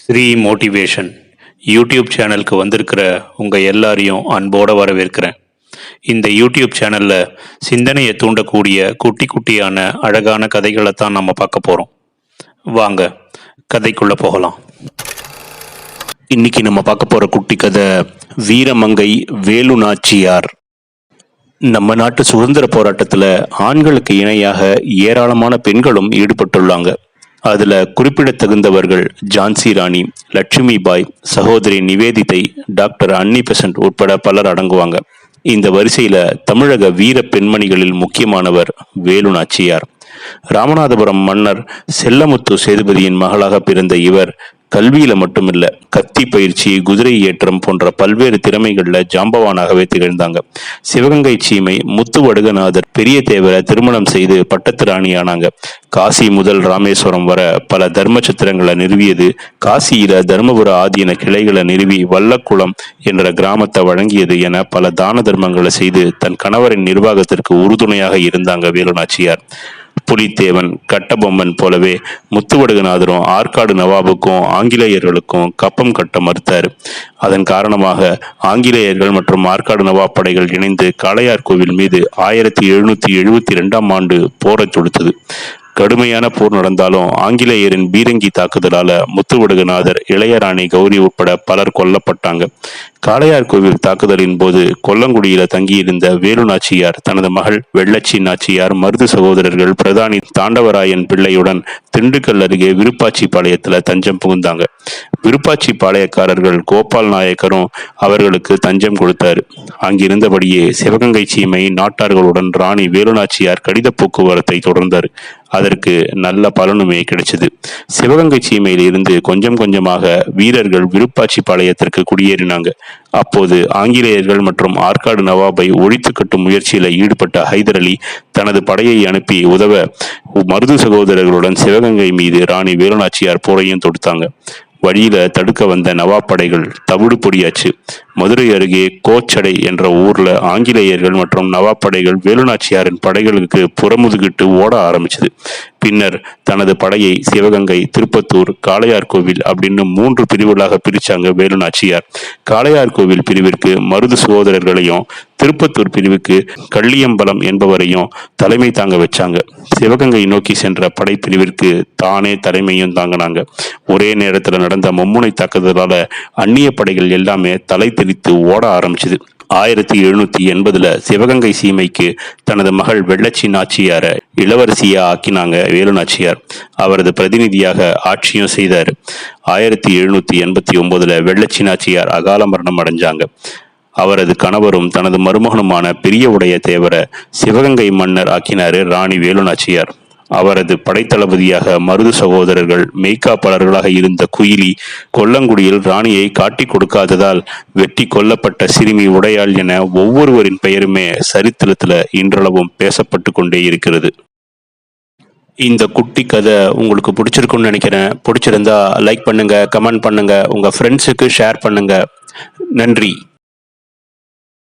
Sri motivation YouTube சேனலுக்கு வந்திருக்கிற உங்கள் எல்லாரையும் அன்போடு வரவேற்கிறேன். இந்த யூடியூப் சேனலில் சிந்தனையை தூண்டக்கூடிய குட்டி குட்டியான அழகான கதைகளை தான் நம்ம பார்க்க போகிறோம் வாங்க கதைக்குள்ளே போகலாம். இன்னைக்கு நம்ம பார்க்க போகிற குட்டி கதை வீரமங்கை வேலு நாச்சியார் நம்ம நாட்டு சுதந்திர போராட்டத்தில் ஆண்களுக்கு இணையாக ஏராளமான பெண்களும் ஈடுபட்டுள்ளாங்க. அதில் குறிப்பிடத்தகுந்தவர்கள் ஜான்சி ராணி லட்சுமி பாய் சகோதரி நிவேதிதை டாக்டர் அன்னி பெசன்ட் உட்பட பலர் அடங்குவாங்க. இந்த வரிசையில் தமிழக வீர பெண்மணிகளில் முக்கியமானவர் வேலு நாச்சியார். ராமநாதபுரம் மன்னர் செல்லமுத்து சேதுபதியின் மகளாக பிறந்த இவர் கல்வியில மட்டுமில்ல கத்தி பயிற்சி குதிரை ஏற்றம் போன்ற பல்வேறு திறமைகள்ல ஜாம்பவானாகவே திகழ்ந்தாங்க. சிவகங்கை சீமை முத்து வடுகநாதர் பெரிய தேவரை திருமணம் செய்து பட்டத்து ராணியானாங்க காசி முதல் ராமேஸ்வரம் வர பல தர்ம சித்திரங்களை நிறுவியது. காசியில தர்மபுர ஆதீன கிளைகளை நிறுவி வல்லக்குளம் என்ற கிராமத்தை வழங்கியது என பல தான தர்மங்களை செய்து தன் கணவரின் நிர்வாகத்திற்கு உறுதுணையாக இருந்தாங்க வேலுநாச்சியார். புலித்தேவன் கட்டபொம்மன் போலவே முத்துவடுகநாதரும் ஆற்காடு நவாபுக்கும் ஆங்கிலேயர்களுக்கும் கப்பம் கட்ட மறுத்தார். அதன் காரணமாக ஆங்கிலேயர்கள் மற்றும் ஆற்காடு நவாப் படைகள் இணைந்து காளையார் கோவில் மீது ஆயிரத்தி எழுநூத்தி எழுபத்தி ரெண்டாம் ஆண்டு போரை தொடுத்தது. கடுமையான போர் நடந்தாலும் ஆங்கிலேயரின் பீரங்கி தாக்குதலால முத்துவடுகநாதர் இளையராணி கௌரி உட்பட பலர் கொல்லப்பட்டாங்க. காளையார் கோவில் தாக்குதலின் போது கொல்லங்குடியில தங்கியிருந்த வேலு நாச்சியார் தனது மகள் வெள்ளச்சி நாச்சியார் மருது சகோதரர்கள் பிரதானி தாண்டவராயன் பிள்ளையுடன் திண்டுக்கல் அருகே விருப்பாச்சி பாளையத்துல தஞ்சம் புகுந்தாங்க. விருப்பாச்சி பாளையக்காரர்கள் கோபால் நாயக்கரும் அவர்களுக்கு தஞ்சம் கொடுத்தாரு. அங்கிருந்தபடியே சிவகங்கை சீமை நாட்டார்களுடன் ராணி வேலுநாச்சியார் கடித போக்குவரத்தை தொடர்ந்தார். அதற்கு நல்ல பலனுமே கிடைச்சது. சிவகங்கை சீமையில் இருந்து கொஞ்சம் கொஞ்சமாக வீரர்கள் விருப்பாச்சி பாளையத்திற்கு குடியேறினாங்க. அப்போது ஆங்கிலேயர்கள் மற்றும் ஆற்காடு நவாபை ஒழித்து கட்டும் முயற்சியில ஈடுபட்ட ஹைதர் அலி தனது படையை அனுப்பி உதவ மருது சகோதரர்களுடன் சிவகங்கை மீது ராணி வேலுநாச்சியார் போரையும் தொடுத்தாங்க. வழியில தடுக்க வந்த நவாப் படைகள் தவிடு பொடியாச்சு. மதுரை அருகே கோச்சடை என்ற ஊர்ல ஆங்கிலேயர்கள் மற்றும் நவாப் படைகள் வேலுநாச்சியாரின் படைகளுக்கு புறமுதுகிட்டு ஓட ஆரம்பிச்சது. பின்னர் தனது படையை சிவகங்கை திருப்பத்தூர் காளையார் கோவில் அப்படின்னு மூன்று பிரிவுகளாக பிரிச்சாங்க வேலுநாச்சியார். காளையார் கோவில் பிரிவிற்கு மருது சகோதரர்களையும் திருப்பத்தூர் பிரிவுக்கு கள்ளியம்பலம் என்பவரையும் தலைமை தாங்க வச்சாங்க. சிவகங்கை நோக்கி சென்ற படைப்பிரிவிற்கு தானே தலைமையும் தாங்கினாங்க. ஒரே நேரத்தில் நடந்த மும்முனை தாக்குதலால அந்நிய படைகள் எல்லாமே தலை தெரித்து ஓட ஆரம்பிச்சது. ஆயிரத்தி எழுநூத்தி எண்பதுல சிவகங்கை சீமைக்கு தனது மகள் வெள்ளச்சி நாச்சியார இளவரசியா ஆக்கினாங்க வேலு நாச்சியார். அவரது பிரதிநிதியாக ஆட்சியும் செய்தார். ஆயிரத்தி எழுநூத்தி எண்பத்தி ஒன்பதுல வெள்ளச்சி நாச்சியார் அகால மரணம் அடைஞ்சாங்க. அவரது கணவரும் தனது மருமகனுமான பெரிய உடைய தேவர சிவகங்கை மன்னர் ஆக்கினாரு ராணி வேலுநாச்சியார். அவரது படைத்தளபதியாக மருது சகோதரர்கள் மெய்காப்பாளர்களாக இருந்த குயிலி கொல்லங்குடியில் ராணியை காட்டிக் கொடுக்காததால் வெட்டி கொல்லப்பட்ட சிறுமி உடையாள் என ஒவ்வொருவரின் பெயருமே சரித்திரத்தில் இன்றளவும் பேசப்பட்டு கொண்டே இருக்கிறது. இந்த குட்டி கதை உங்களுக்கு பிடிச்சிருக்குன்னு நினைக்கிறேன். பிடிச்சிருந்தா லைக் பண்ணுங்க கமெண்ட் பண்ணுங்க உங்க ஃப்ரெண்ட்ஸுக்கு ஷேர் பண்ணுங்க. நன்றி.